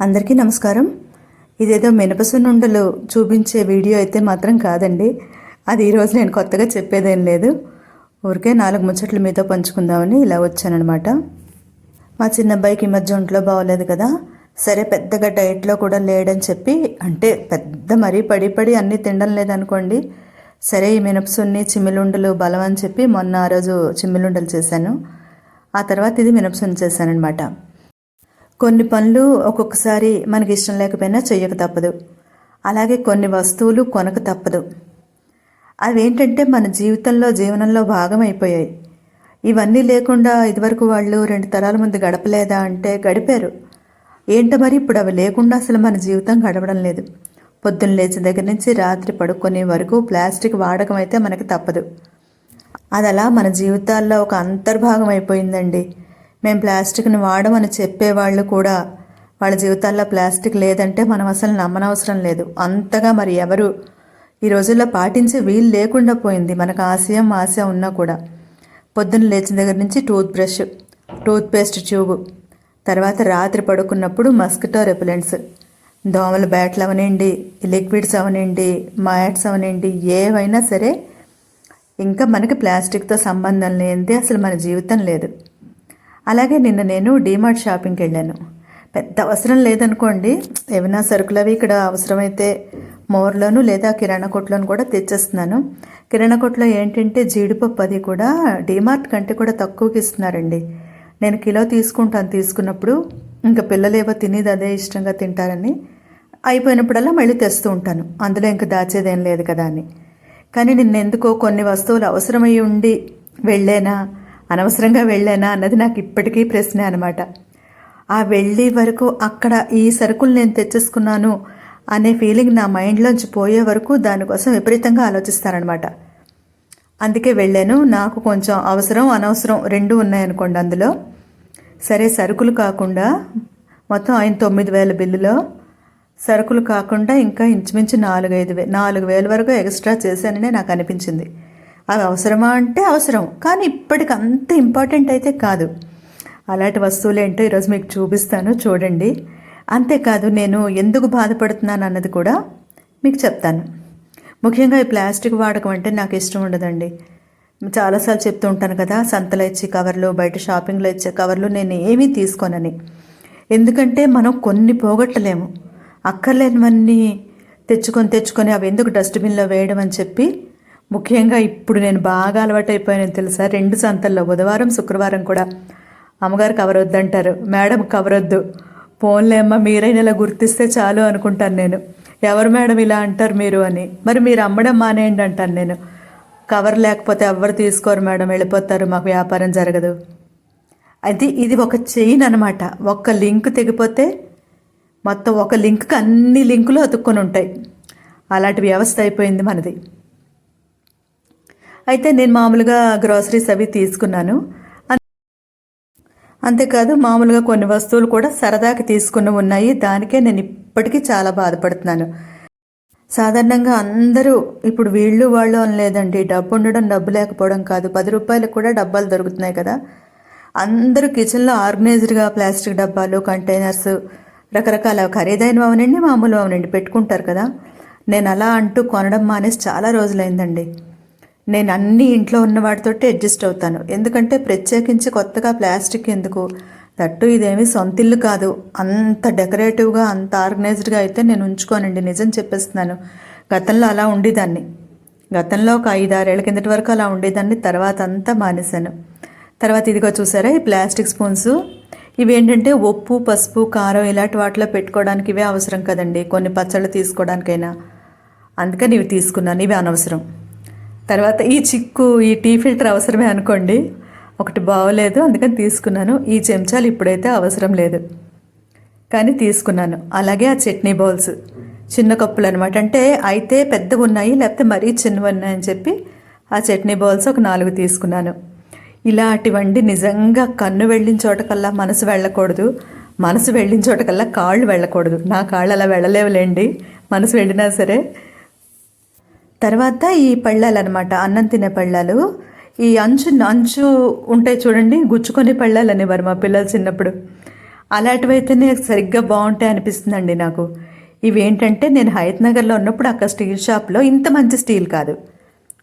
అందరికీ నమస్కారం. ఇదేదో మినపసునుండలు చూపించే వీడియో అయితే మాత్రం కాదండి. అది ఈరోజు నేను కొత్తగా చెప్పేదేం లేదు. ఊరికే నాలుగు ముచ్చట్లు మీతో పంచుకుందామని ఇలా వచ్చానమాట మా చిన్నబ్బాయికి ఈ మధ్య ఒంట్లో బాగోలేదు కదా. సరే పెద్దగా డైట్లో కూడా లేడని చెప్పి అంటే పెద్ద మరీ పడి పడి అన్నీ తినడం లేదనుకోండి. సరే ఈ మినపసున్ని చిమ్మిలుండలు బలం అని చెప్పి మొన్న ఆ రోజు చిమ్మిలుండలు చేశాను. ఆ తర్వాత ఇది మినపసున్ని చేశానమాట కొన్ని పనులు ఒక్కొక్కసారి మనకి ఇష్టం లేకపోయినా చెయ్యక తప్పదు. అలాగే కొన్ని వస్తువులు కొనక తప్పదు. అవేంటంటే మన జీవితంలో జీవనంలో భాగం అయిపోయాయి ఇవన్నీ లేకుండా ఇదివరకు వాళ్ళు రెండు తరాల ముందు గడపలేదా అంటే గడిపారు. ఏంటో మరి ఇప్పుడు అవి లేకుండా అసలు మన జీవితం గడపడం లేదు. పొద్దున్న లేచిన దగ్గర నుంచి రాత్రి పడుకునే వరకు ప్లాస్టిక్ వాడకం అయితే మనకి తప్పదు. అది అలా మన జీవితాల్లో ఒక అంతర్భాగం అయిపోయిందండి మేము ప్లాస్టిక్ని వాడమని చెప్పేవాళ్ళు కూడా వాళ్ళ జీవితాల్లో ప్లాస్టిక్ లేదంటే మనం అసలు నమ్మనవసరం లేదు. అంతగా మరి ఎవరు ఈ రోజుల్లో పాటించే వీలు లేకుండా పోయింది. మనకు ఆశయం ఆశ ఉన్నా కూడా. పొద్దున్న లేచిన దగ్గర నుంచి toothbrush toothpaste tube తర్వాత రాత్రి పడుకున్నప్పుడు మస్కిటో రెపిలెంట్స్ దోమల బ్యాట్లు అవనండి లిక్విడ్స్ అవనండి మ్యాట్స్ అవనండి ఏవైనా సరే ఇంకా మనకి ప్లాస్టిక్తో సంబంధం లేనిది అసలు మన జీవితం లేదు. అలాగే నిన్న నేను డీమార్ట్ షాపింగ్కి వెళ్ళాను. పెద్ద అవసరం లేదనుకోండి ఏమైనా సరుకులు అవి ఇక్కడ అవసరమైతే మోర్లోను లేదా కిరాణా కొట్లోను కూడా తెచ్చేస్తున్నాను. కిరాణా కొట్లో ఏంటంటే జీడిపప్పు అది కూడా డీమార్ట్ కంటే కూడా తక్కువకి ఇస్తున్నారండి. నేను కిలో తీసుకుంటాను తీసుకున్నప్పుడు ఇంకా పిల్లలేవో తినేది అదే ఇష్టంగా తింటారని అయిపోయినప్పుడల్లా మళ్ళీ తెస్తూ ఉంటాను. అందులో ఇంకా దాచేదేం లేదు కదా అని. కానీ నిన్న ఎందుకో కొన్ని వస్తువులు అవసరమై ఉండి వెళ్ళేనా అనవసరంగా వెళ్ళానా అన్నది నాకు ఇప్పటికీ ప్రశ్న అనమాట ఆ వెళ్ళే వరకు అక్కడ ఈ సరుకులు నేను తెచ్చేసుకున్నాను అనే ఫీలింగ్ నా మైండ్లోంచి పోయే వరకు దానికోసం విపరీతంగా ఆలోచిస్తానమాట అందుకే వెళ్ళాను. నాకు కొంచెం అవసరం అనవసరం రెండు ఉన్నాయనుకోండి అందులో. సరే సరుకులు కాకుండా మొత్తం ఆయన తొమ్మిది వేల బిల్లులో సరుకులు కాకుండా ఇంకా ఇంచుమించు నాలుగు ఐదు వే నాలుగు వేల వరకు ఎక్స్ట్రా చేశాననే నాకు అనిపించింది. అవి అవసరమా అంటే అవసరం. కానీ ఇప్పటికి అంత ఇంపార్టెంట్ అయితే కాదు. అలాంటి వస్తువులు ఏంటో ఈరోజు మీకు చూపిస్తాను చూడండి. అంతేకాదు నేను ఎందుకు బాధపడుతున్నాను అన్నది కూడా మీకు చెప్తాను. ముఖ్యంగా ఈ ప్లాస్టిక్ వాడకం అంటే నాకు ఇష్టం ఉండదండి. చాలాసార్లు చెప్తూ ఉంటాను కదా సంతలో ఇచ్చే కవర్లు బయట షాపింగ్లో ఇచ్చే కవర్లు నేను ఏమీ తీసుకోనని. ఎందుకంటే మనం కొన్ని పోగొట్టలేము. అక్కర్లేనివన్నీ తెచ్చుకొని తెచ్చుకొని అవి ఎందుకు డస్ట్బిన్లో వేయడం అని చెప్పి ముఖ్యంగా ఇప్పుడు నేను బాగా అలవాటైపోయాను తెలుసా? రెండు సంతల్లో బుధవారం శుక్రవారం కూడా. అమ్మగారు కవర్ వద్దంటారు మేడం కవర్ వద్దు ఫోన్లే అమ్మ మీరైనా ఇలా గుర్తిస్తే చాలు అనుకుంటాను నేను. ఎవరు మేడం ఇలా అంటారు మీరు అని. మరి మీరు అమ్మడం మానేయండి అంటాను నేను. కవర్ లేకపోతే ఎవరు తీసుకోరు మేడం వెళ్ళిపోతారు. మాకు వ్యాపారం జరగదు. అది ఇది ఒక చైన్ అనమాట ఒక్క లింక్ తెగిపోతే మొత్తం ఒక లింక్కి అన్ని లింకులు అతుక్కొని ఉంటాయి. అలాంటి వ్యవస్థ అయిపోయింది మనది. అయితే నేను మామూలుగా గ్రాసరీస్ అవి తీసుకున్నాను. అంతేకాదు మామూలుగా కొన్ని వస్తువులు కూడా సరదాకి తీసుకుని ఉన్నాయి. దానికే నేను ఇప్పటికీ చాలా బాధపడుతున్నాను. సాధారణంగా అందరూ ఇప్పుడు వీళ్ళు వాళ్ళు అని లేదండి. డబ్బు ఉండడం డబ్బు లేకపోవడం కాదు. పది రూపాయలకు కూడా డబ్బాలు దొరుకుతున్నాయి కదా. అందరూ కిచెన్లో ఆర్గనైజ్డ్గా ప్లాస్టిక్ డబ్బాలు కంటైనర్స్ రకరకాల ఖరీదైనవి అవనండి మామూలు అవనండి. పెట్టుకుంటారు కదా. నేను అలా అంటూ కొనడం మానేసి చాలా రోజులైందండి. నేను అన్ని ఇంట్లో ఉన్న వాటితోటి అడ్జస్ట్ అవుతాను. ఎందుకంటే ప్రత్యేకించి కొత్తగా ప్లాస్టిక్ ఎందుకు? తట్టు ఇదేమి సొంత ఇల్లు కాదు. అంత డెకరేటివ్గా అంత ఆర్గనైజ్డ్గా అయితే నేను ఉంచుకోనండి. నిజం చెప్పేస్తున్నాను. గతంలో అలా ఉండేదాన్ని. గతంలో ఒక ఐదు కిందటి వరకు అలా ఉండేదాన్ని. తర్వాత అంతా మానేశాను. తర్వాత ఇదిగో చూసారా ఈ ప్లాస్టిక్ స్పూన్స్? ఇవి ఏంటంటే ఉప్పు పసుపు కారం ఇలాంటి వాటిలో పెట్టుకోవడానికి ఇవే అవసరం కదండి. కొన్ని పచ్చళ్ళు తీసుకోవడానికైనా. అందుకని ఇవి తీసుకున్నాను. ఇవి అనవసరం. తర్వాత ఈ చిక్కు ఈ టీ ఫిల్టర్ అవసరమే అనుకోండి. ఒకటి బాగోలేదు అందుకని తీసుకున్నాను. ఈ చెంచాలు ఇప్పుడైతే అవసరం లేదు. కానీ తీసుకున్నాను. అలాగే ఆ చట్నీ బౌల్స్. చిన్న కప్పులు అనమాట అంటే అయితే పెద్దగా ఉన్నాయి లేకపోతే మరీ చిన్నవి ఉన్నాయని చెప్పి ఆ చట్నీ బౌల్స్ ఒక నాలుగు తీసుకున్నాను. ఇలాంటివండి నిజంగా కన్ను వెళ్ళిన చోటకల్లా మనసు వెళ్ళకూడదు. మనసు వెళ్ళిన చోటకల్లా కాళ్ళు వెళ్ళకూడదు. నా కాళ్ళు అలా వెళ్ళలేవులేండి. మనసు వెళ్ళినా సరే తర్వాత ఈ పళ్ళాలు అనమాట అన్నం తినే పళ్ళాలు. ఈ అంచు అంచు ఉంటాయి చూడండి గుచ్చుకొని పళ్ళాలు అనేవారు మా పిల్లలు చిన్నప్పుడు. అలాంటివైతేనే సరిగ్గా బాగుంటాయి అనిపిస్తుందండి నాకు. ఇవి ఏంటంటే నేను హయత్ నగర్లో ఉన్నప్పుడు అక్కడ స్టీల్ షాప్లో ఇంత మంచి స్టీల్ కాదు.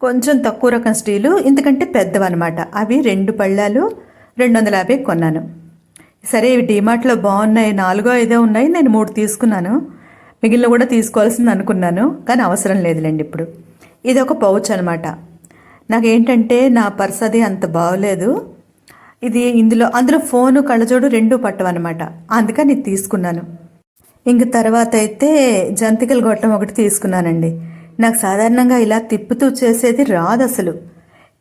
కొంచెం తక్కువ రకం స్టీలు ఎందుకంటే పెద్దవన్నమాట. అవి రెండు పళ్ళాలు రెండు వందల యాభై కొన్నాను. సరే ఇవి డీమార్ట్లో బాగున్నాయి నాలుగో ఐదో ఉన్నాయి నేను మూడు తీసుకున్నాను. మిగిలిన కూడా తీసుకోవాల్సింది అనుకున్నాను కానీ అవసరం లేదులేండి ఇప్పుడు. ఇది ఒక పౌచ్ అనమాట నాకేంటంటే నా పర్స్ అది అంత బాగోలేదు ఇది ఇందులో అందులో ఫోను కళ్ళజోడు రెండు పట్టవన్నమాట. అందుకని ఇది తీసుకున్నాను. ఇంక తర్వాత అయితే జంతికల గొట్టం ఒకటి తీసుకున్నానండి. నాకు సాధారణంగా ఇలా తిప్పుతూ చేసేది రాదు అసలు.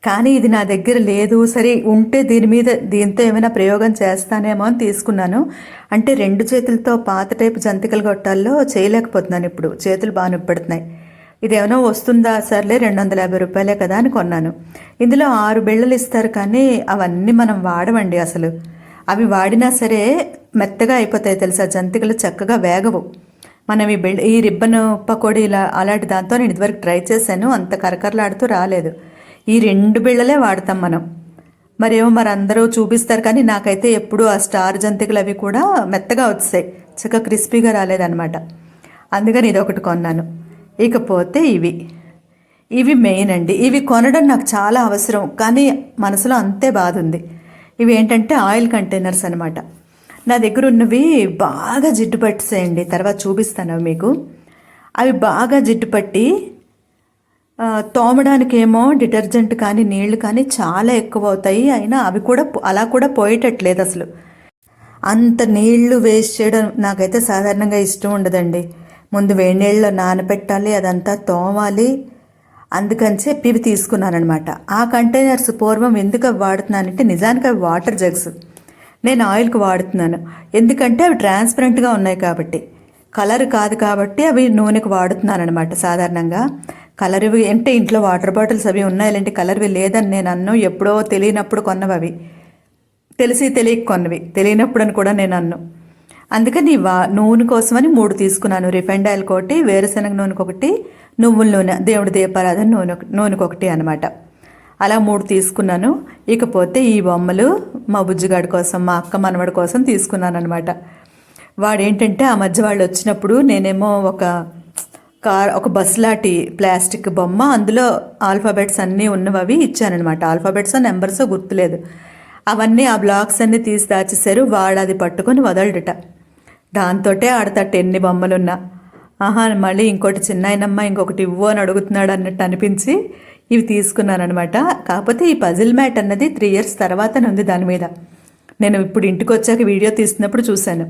కానీ ఇది నా దగ్గర లేదు. సరే ఉంటే దీని మీద దీంతో ఏమైనా ప్రయోగం చేస్తానేమో అని తీసుకున్నాను. అంటే రెండు చేతులతో పాత టైపు జంతికల గొట్టాల్లో చేయలేకపోతున్నాను ఇప్పుడు. చేతులు బాగా నొప్పెడుతున్నాయి. ఇదేమైనా వస్తుందా? సర్లే రెండు వందల యాభై రూపాయలే కదా అని కొన్నాను. ఇందులో ఆరు బిళ్ళలు ఇస్తారు కానీ అవన్నీ మనం వాడమండి అసలు. అవి వాడినా సరే మెత్తగా అయిపోతాయి తెలుసా? జంతికలు చక్కగా వేగవు. మనం ఈ బిళ్ళ ఈ రిబ్బన్ పకోడీ ఇలా అలాంటి దాంతో నేను ఇదివరకు ట్రై చేశాను. అంత కరకరలాడుతూ రాలేదు. ఈ రెండు బిళ్ళలే వాడతాం మనం. మరేమో మరి అందరూ చూపిస్తారు కానీ నాకైతే ఎప్పుడూ ఆ స్టార్ జంతికలు అవి కూడా మెత్తగా వచ్చాయి చక్కగా క్రిస్పీగా రాలేదన్నమాట. అందుకని ఇది ఒకటి కొన్నాను. ఇకపోతే ఇవి. ఇవి మెయిన్ అండి. ఇవి కొనడం నాకు చాలా అవసరం కానీ మనసులో అంతే బాధ ఉంది. ఇవి ఏంటంటే ఆయిల్ కంటైనర్స్ అనమాట నా దగ్గర ఉన్నవి బాగా జిడ్డు పట్టేసేయండి తర్వాత చూపిస్తాను అవి మీకు. అవి బాగా జిడ్డు పట్టి తోమడానికేమో డిటర్జెంట్ కానీ నీళ్ళు కానీ చాలా ఎక్కువ అవుతాయి అయినా అవి కూడా అలా కూడా పోయేటట్లేదు అసలు. అంత నీళ్ళు వేస్ట్ చేయడం నాకైతే సాధారణంగా ఇష్టం ఉండదండి. ముందు వేడి నీళ్ళలో నానబెట్టాలి అదంతా తోమాలి. అందుకని చెప్పి ఇవి తీసుకున్నానమాట ఆ కంటైనర్స్ పూర్వం ఎందుకు వాడుతున్నానంటే నిజానికి అవి వాటర్ జగ్స్. నేను ఆయిల్కి వాడుతున్నాను. ఎందుకంటే అవి ట్రాన్స్పరెంట్గా ఉన్నాయి కాబట్టి. కలర్ కాదు కాబట్టి అవి నూనెకి వాడుతున్నాను అనమాట సాధారణంగా కలర్ అంటే ఇంట్లో వాటర్ బాటిల్స్ అవి ఉన్నాయి లేంటి కలర్వి లేదని నేను అన్ను ఎప్పుడో తెలియనప్పుడు కొన్నవి అవి తెలిసి తెలియక కొన్నవి. తెలియనప్పుడు అని కూడా నేను అన్ను. అందుకని వా నూనె కోసమని మూడు తీసుకున్నాను. రిఫైండ్ ఆయిల్ ఒకటి వేరుశనగ నూనెకి ఒకటి నువ్వుల నూనె దేవుడి దీపారాధన నూనె నూనెకి ఒకటి అనమాట అలా మూడు తీసుకున్నాను. ఇకపోతే ఈ బొమ్మలు మా బుజ్జిగాడి కోసం మా అక్క మనవడి కోసం తీసుకున్నాను అనమాట వాడేంటంటే ఆ మధ్య వాళ్ళు వచ్చినప్పుడు నేనేమో ఒక కార్ ఒక బస్ లాంటి ప్లాస్టిక్ బొమ్మ అందులో ఆల్ఫాబెట్స్ అన్నీ ఉన్నవి అవి ఇచ్చానమాట ఆల్ఫాబెట్స్ నెంబర్స్ గుర్తులేదు. అవన్నీ ఆ బ్లాక్స్ అన్నీ తీసి దాచేశారు. వాడు అది పట్టుకొని వదలడట. దాంతోటే ఆడతాట ఎన్ని బొమ్మలున్నా. ఆహా మళ్ళీ ఇంకోటి చిన్నాయనమ్మ ఇంకొకటి ఇవ్వు అని అడుగుతున్నాడు అన్నట్టు అనిపించి ఇవి తీసుకున్నాను అనమాట కాకపోతే ఈ పజిల్ మ్యాట్ అన్నది త్రీ ఇయర్స్ తర్వాత ఉంది దాని మీద. నేను ఇప్పుడు ఇంటికి వచ్చాక వీడియో తీస్తున్నప్పుడు చూశాను.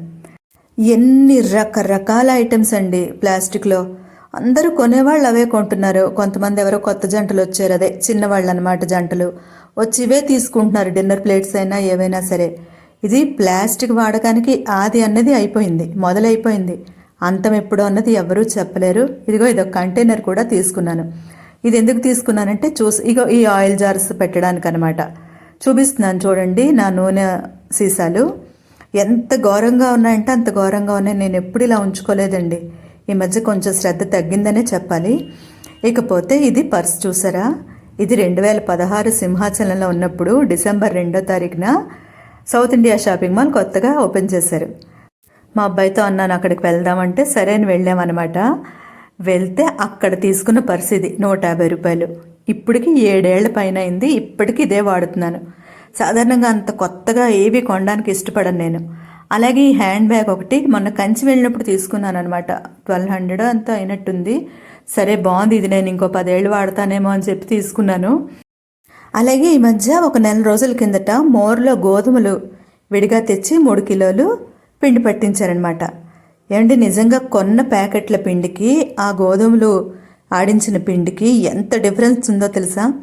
ఎన్ని రకరకాల ఐటమ్స్ అండి ప్లాస్టిక్లో. అందరూ కొనేవాళ్ళు అవే కొంటున్నారు. కొంతమంది ఎవరో కొత్త జంటలు వచ్చారు. అదే చిన్నవాళ్ళు అనమాట జంటలు. వచ్చి ఇవే తీసుకుంటున్నారు. డిన్నర్ ప్లేట్స్ అయినా ఏవైనా సరే. ఇది ప్లాస్టిక్ వాడకానికి ఆది అన్నది అయిపోయింది మొదలైపోయింది. అంతం ఎప్పుడు అన్నది ఎవరూ చెప్పలేరు. ఇదిగో ఇదో కంటైనర్ కూడా తీసుకున్నాను. ఇది ఎందుకు తీసుకున్నానంటే చూసి ఇగో ఈ ఆయిల్ జార్స్ పెట్టడానికి అనమాట చూపిస్తున్నాను చూడండి నా నూనె సీసాలు. ఎంత ఘోరంగా ఉన్నాయంటే అంత ఘోరంగా ఉన్నాయి. నేను ఎప్పుడు ఇలా ఉంచుకోలేదండి. ఈ మధ్య కొంచెం శ్రద్ధ తగ్గిందనే చెప్పాలి. ఇకపోతే ఇది పర్స్ చూసారా? ఇది రెండు వేల పదహారు సింహాచలంలో ఉన్నప్పుడు డిసెంబర్ రెండో తారీఖున సౌత్ ఇండియా షాపింగ్ మాల్ కొత్తగా ఓపెన్ చేశారు. మా అబ్బాయితో అన్నాను అక్కడికి వెళ్దామంటే సరే అని వెళ్ళామన్నమాట. వెళ్తే అక్కడ తీసుకున్న పర్స్ ఇది నూట యాభై రూపాయలు. ఇప్పటికి ఏడేళ్ళ పైన అయింది ఇప్పటికీ ఇదే వాడుతున్నాను. సాధారణంగా అంత కొత్తగా ఏవి కొనడానికి ఇష్టపడను నేను. అలాగే ఈ హ్యాండ్ బ్యాగ్ ఒకటి మొన్న కంచి వెళ్ళినప్పుడు తీసుకున్నాను అనమాట ట్వెల్వ్ హండ్రెడ్ అంతా అయినట్టుంది. సరే బాగుంది ఇది నేను ఇంకో పదేళ్ళు వాడతానేమో అని చెప్పి తీసుకున్నాను. అలాగే ఈ మధ్య ఒక నెల రోజుల కిందట మోర్లో గోధుమలు విడిగా తెచ్చి మూడు కిలోలు పిండి పట్టించారనమాట ఏమండి నిజంగా కొన్న ప్యాకెట్ల పిండికి ఆ గోధుమలు ఆడించిన పిండికి ఎంత డిఫరెన్స్ ఉందో తెలుసా?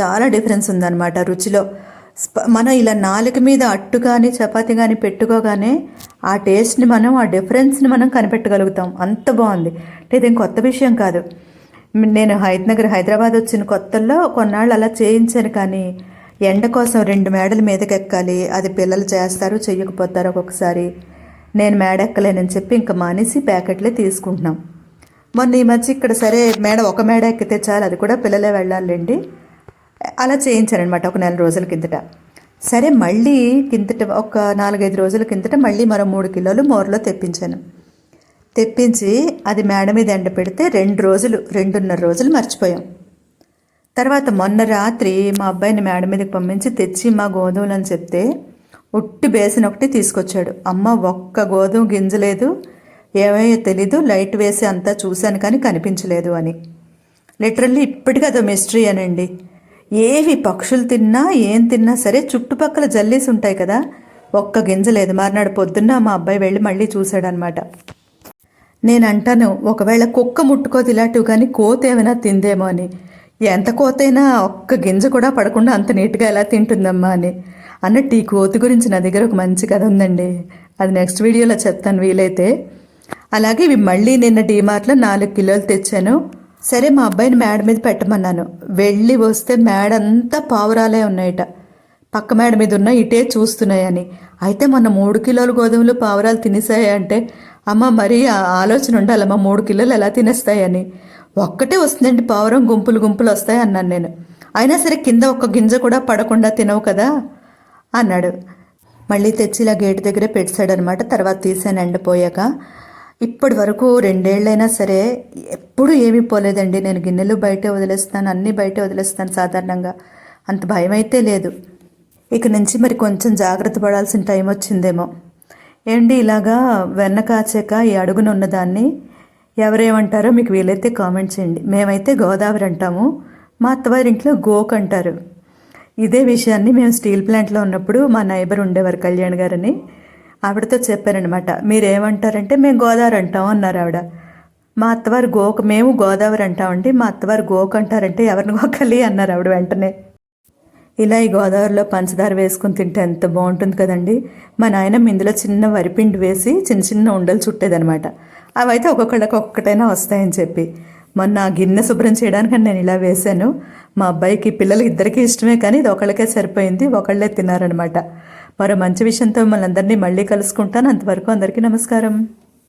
చాలా డిఫరెన్స్ ఉందన్నమాట రుచిలో. మనం ఇలా నాలుక మీద అట్టు కానీ చపాతి కానీ పెట్టుకోగానే ఆ టేస్ట్ని మనం ఆ డిఫరెన్స్ని మనం కనిపెట్టగలుగుతాం. అంత బాగుంది. అంటే ఇదేం కొత్త విషయం కాదు. నేను హైదనగర్ హైదరాబాద్ వచ్చిన కొత్తల్లో కొన్నాళ్ళు అలా చేయించాను కానీ ఎండ కోసం రెండు మేడల మీదకి ఎక్కాలి అది పిల్లలు చేస్తారు చెయ్యకపోతారు ఒక్కొక్కసారి. నేను మేడ ఎక్కలేనని చెప్పి ఇంకా మానేసి ప్యాకెట్లే తీసుకుంటున్నాం. మొన్న ఈ మధ్య ఇక్కడ సరే మేడ ఒక మేడ ఎక్కితే చాలు అది కూడా పిల్లలే వెళ్ళాలండి. అలా చేయించానమాట ఒక నెల రోజుల కిందట. సరే మళ్ళీ కిందట ఒక నాలుగైదు రోజుల కిందట మళ్ళీ మరో మూడు కిలోలు మోర్లో తెప్పించాను. తెప్పించి అది మేడ మీద ఎండ పెడితే రెండు రోజులు రెండున్నర రోజులు మర్చిపోయాం. తర్వాత మొన్న రాత్రి మా అబ్బాయిని మేడ మీదకి పంపించి తెచ్చి మా గోధుమలు అని చెప్తే ఉట్టి బేసిన్ ఒకటి తీసుకొచ్చాడు. అమ్మ ఒక్క గోధుమ గింజ లేదు. ఏమయ్యో తెలీదు లైట్ వేసి అంతా చూశాను కానీ కనిపించలేదు అని. లిటరల్లీ ఇప్పటికీ అదో మిస్టరీ అనండి. ఏవి పక్షులు తిన్నా ఏం తిన్నా సరే చుట్టుపక్కల జల్లీస్ ఉంటాయి కదా ఒక్క గింజ లేదు. మర్నాడు పొద్దున్న మా అబ్బాయి వెళ్ళి మళ్ళీ చూశాడనమాట. నేను అంటాను ఒకవేళ కుక్క ముట్టుకోదు ఇలాంటివి కానీ కోత ఏమైనా తిందేమో అని. ఎంత కోతైనా ఒక్క గింజ కూడా పడకుండా అంత నీట్గా ఎలా తింటుందమ్మా అని. అన్నట్టు ఈ కోతి గురించి నా దగ్గర ఒక మంచి కథ ఉందండి. అది నెక్స్ట్ వీడియోలో చెప్తాను వీలైతే. అలాగే ఇవి మళ్ళీ నిన్న డీమార్ట్లో నాలుగు కిలోలు తెచ్చాను. సరే మా అబ్బాయిని మేడ మీద పెట్టమన్నాను. వెళ్ళి వస్తే మేడ అంతా పావురాలే ఉన్నాయట. పక్క మేడ మీద ఉన్న ఇటే చూస్తున్నాయని. అయితే మొన్న మూడు కిలోల గోధుమలు పావురాలు తినేసాయి అంటే అమ్మ మరీ ఆలోచన ఉండాలమ్మా మూడు కిలోలు ఎలా తినేస్తాయని. ఒక్కటే వస్తుందండి పావురం గుంపులు గుంపులు వస్తాయి అన్నాను నేను. అయినా సరే కింద ఒక్క గింజ కూడా పడకుండా తినవు కదా అన్నాడు. మళ్ళీ తెచ్చి ఇలా గేట్ దగ్గరే పెట్టాడనమాట తర్వాత తీసాను ఎండిపోయాక ఇప్పటి వరకు రెండేళ్ళైనా సరే ఎప్పుడు ఏమీ పోలేదండి. నేను గిన్నెలు బయటే వదిలేస్తాను అన్నీ బయటే వదిలేస్తాను సాధారణంగా. అంత భయం అయితే లేదు. ఇక నుంచి మరి కొంచెం జాగ్రత్త పడాల్సిన టైం వచ్చిందేమో. ఏంటి ఇలాగా వెన్న కాచాక ఈ అడుగున ఉన్నదాన్ని? ఎవరేమంటారో మీకు వీలైతే కామెంట్ చేయండి. మేమైతే గోదావరి అంటాము మా అత్తవారి ఇంట్లో గోక్ అంటారు. ఇదే విషయాన్ని మేము స్టీల్ ప్లాంట్లో ఉన్నప్పుడు మా నైబర్ ఉండేవారు కళ్యాణ్ గారని. ఆవిడతో చెప్పారనమాట మీరేమంటారంటే మేము గోదావరి అంటాం అన్నారు ఆవిడ. మా అత్తవారు గోక మేము గోదావరి అంటామండి మా అత్తవారు గోక్ అంటారంటే ఎవరిని గోకలి? అన్నారు ఆవిడ వెంటనే. ఇలా ఈ గోదావరిలో పంచదార వేసుకుని తింటే ఎంత బాగుంటుంది కదండి. మా నాయన ఇందులో చిన్న వరిపిండి వేసి చిన్న చిన్న ఉండలు చుట్టేదనమాట అవైతే ఒక్కొక్కళ్ళకి ఒక్కటైనా వస్తాయని చెప్పి. మొన్న ఆ గిన్నె శుభ్రం చేయడానికి నేను ఇలా వేశాను. మా అబ్బాయికి పిల్లలు ఇద్దరికీ ఇష్టమే కానీ ఇది ఒకళ్ళకే సరిపోయింది ఒకళ్ళే తిన్నారనమాట మరో మంచి విషయంతో మిమ్మల్ని అందరినీ మళ్ళీ కలుసుకుంటాను. అంతవరకు అందరికీ నమస్కారం.